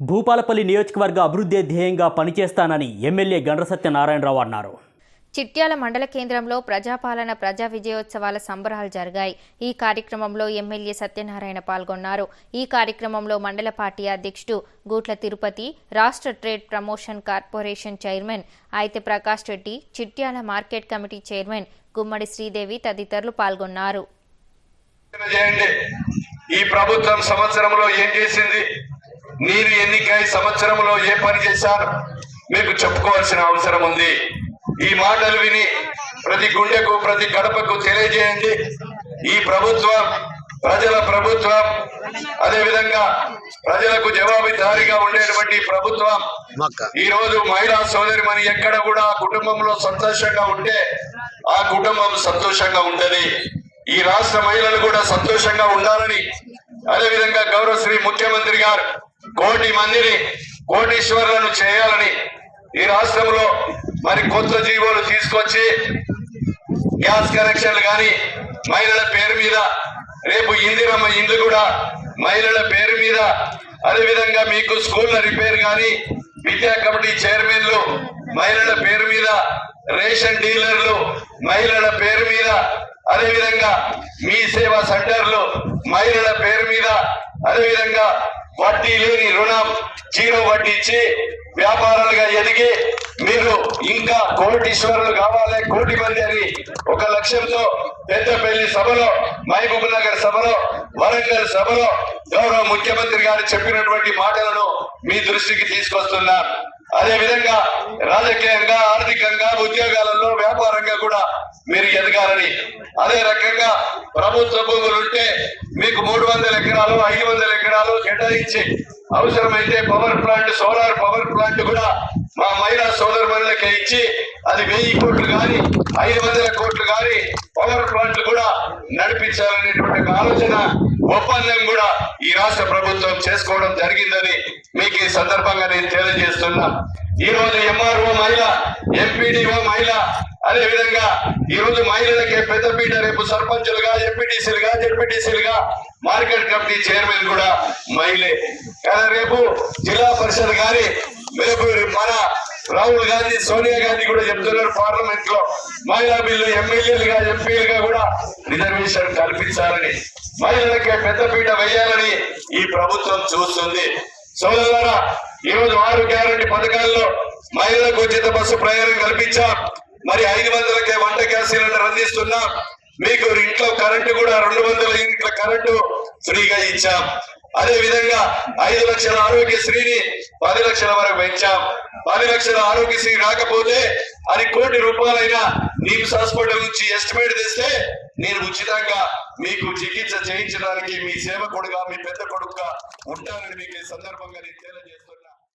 భూపాలపల్లి నియోజకవర్గ అభివృద్ధి ధ్యేయంగా పనిచేస్తానని ఎమ్మెల్యే గండ్ర సత్యనారాయణరావు అన్నారు. చిట్యాల మండల కేంద్రంలో ప్రజాపాలన ప్రజా విజయోత్సవాల సంబరాలు జరిగాయి. ఈ కార్యక్రమంలో ఎమ్మెల్యే సత్యనారాయణ పాల్గొన్నారు. ఈ కార్యక్రమంలో మండల పార్టీ అధ్యక్షుడు గూట్ల తిరుపతి రాష్ట్ర ట్రేడ్ ప్రమోషన్ కార్పొరేషన్ చైర్మన్ అయితే Prakash Reddy Chityala market committee chairman Gummadi Sridevi తదితరులు పాల్గొన్నారు. ఈ ప్రభుత్వం సంవత్సరంలో ఏం చేసింది? మీరు ఎన్నికై సంవత్సరంలో ఏ పని చేశారు? మీకు చెప్పుకోవాల్సిన అవసరం ఉంది. ఈ మాటలు విని ప్రతి గుండెకు ప్రతి గడపకు తెలియజేయండి. ఈ ప్రభుత్వం ప్రజల ప్రభుత్వం అదే విధంగా ప్రజలకు జవాబుదారీగా ఉండేటువంటి ప్రభుత్వం ఈ రోజు మహిళా సోదరి మరి ఎక్కడ కూడా ఆ కుటుంబంలో సంతోషంగా ఉంటే ఆ కుటుంబం సంతోషంగా ఉంటది. ఈ రాష్ట్ర మహిళలు కూడా సంతోషంగా ఉండాలని అదేవిధంగా గౌరవ శ్రీ ముఖ్యమంత్రి గారు కోటి మందిని కోటీశ్వరులను చేయాలని ఈ రాష్ట్రంలో మరి కొత్త జీవోలు తీసుకొచ్చి గ్యాస్ కనెక్షన్లు కానీ మహిళల పేరు మీద రేపు ఇందిరమ్మ ఇండ్లు కూడా మహిళల పేరు మీద అదేవిధంగా మీకు స్కూళ్ళ రిపేర్ కానీ విద్యా కమిటీ చైర్మన్లు మహిళల పేరు మీద రేషన్ డీలర్లు మహిళల పేరు మీద అదేవిధంగా మీ సేవా సెంటర్లు మహిళల అదేవిధంగా వడ్డీ లేని రుణం జీరో వడ్డీ ఇచ్చి వ్యాపారాలుగా ఎదిగి మీరు ఇంకా కోటీశ్వరులు కావాలి కోటి మంది అని ఒక లక్ష్యంతో పెద్దపల్లి సభలో మహబూబ్ నగర్ సభలో వరంగల్ సభలో గౌరవ ముఖ్యమంత్రి గారు చెప్పినటువంటి మాటలను మీ దృష్టికి తీసుకొస్తున్నారు అదే విధంగా రాజకీయంగా ఆర్థికంగా ఉద్యోగాలలో కూడా మీరు ఎదగాలని. అదే రకంగా ప్రభుత్వ భూములు ఉంటే మీకు మూడు వందల ఎకరాలు ఐదు వందల ఎకరాలు కేటాయించి అవసరమైతే power plant solar power plant కూడా మా మహిళా సోదరులకే ఇచ్చి అది వెయ్యి కోట్లు కానీ ఐదు వందల కోట్లు కానీ పవర్ ప్లాంట్లు కూడా నడిపించాలనేటువంటి ఆలోచన ఒప్పందం కూడా ఈ రాష్ట్ర ప్రభుత్వం చేసుకోవడం జరిగిందని మీకు ఈ సందర్భంగా నేను తెలియజేస్తున్నా. ఈ రోజు ఎంఆర్ఓ మహిళ ఎంపీడీఓ మహిళ అదే విధంగా ఈ రోజు మహిళలకే పెద్దపీట రేపు సర్పంచులుగా ఎంపీటీసీలుగా జెడ్పీటీసీలుగా మార్కెట్ కమిటీ చైర్మన్ కూడా మహిళే. కానీ రేపు జిల్లా పరిషత్ గారి రేపు మన రాహుల్ గాంధీ సోనియా గాంధీ కూడా చెప్తున్నారు పార్లమెంట్లో మహిళా బిల్లు ఎమ్మెల్యేలుగా ఎంపీలుగా కూడా రిజర్వేషన్ కల్పించాలని మహిళలకే పెద్దపీట వేయాలని ఈ ప్రభుత్వం చూస్తుంది. సోదరులారా ఈ రోజు ఆరు గ్యారంటీ పథకాల్లో మహిళలకు ఉచిత బస్సు ప్రయాణం కల్పించాం. మరి ఐదు వందలకే వంట గ్యాస్ సిలిండర్ అందిస్తున్నాం. మీకు ఇంట్లో కరెంటు కూడా రెండు వందల యూనిట్ల కరెంటు ఫ్రీగా ఇచ్చాం. అదే విధంగా ఐదు లక్షల ఆరోగ్యశ్రీని పది లక్షల వరకు పెంచాం. పది లక్షల ఆరోగ్యశ్రీ రాకపోతే అది కోటి రూపాయలైనా నిమ్స్ హాస్పిటల్ నుంచి ఎస్టిమేట్ తెస్తే నేను ఉచితంగా మీకు చికిత్స చేయించడానికి మీ సేవకుడుగా మీ పెద్ద కొడుకుగా ఉంటానని మీకు ఈ సందర్భంగా నేను తెలియజేస్తాను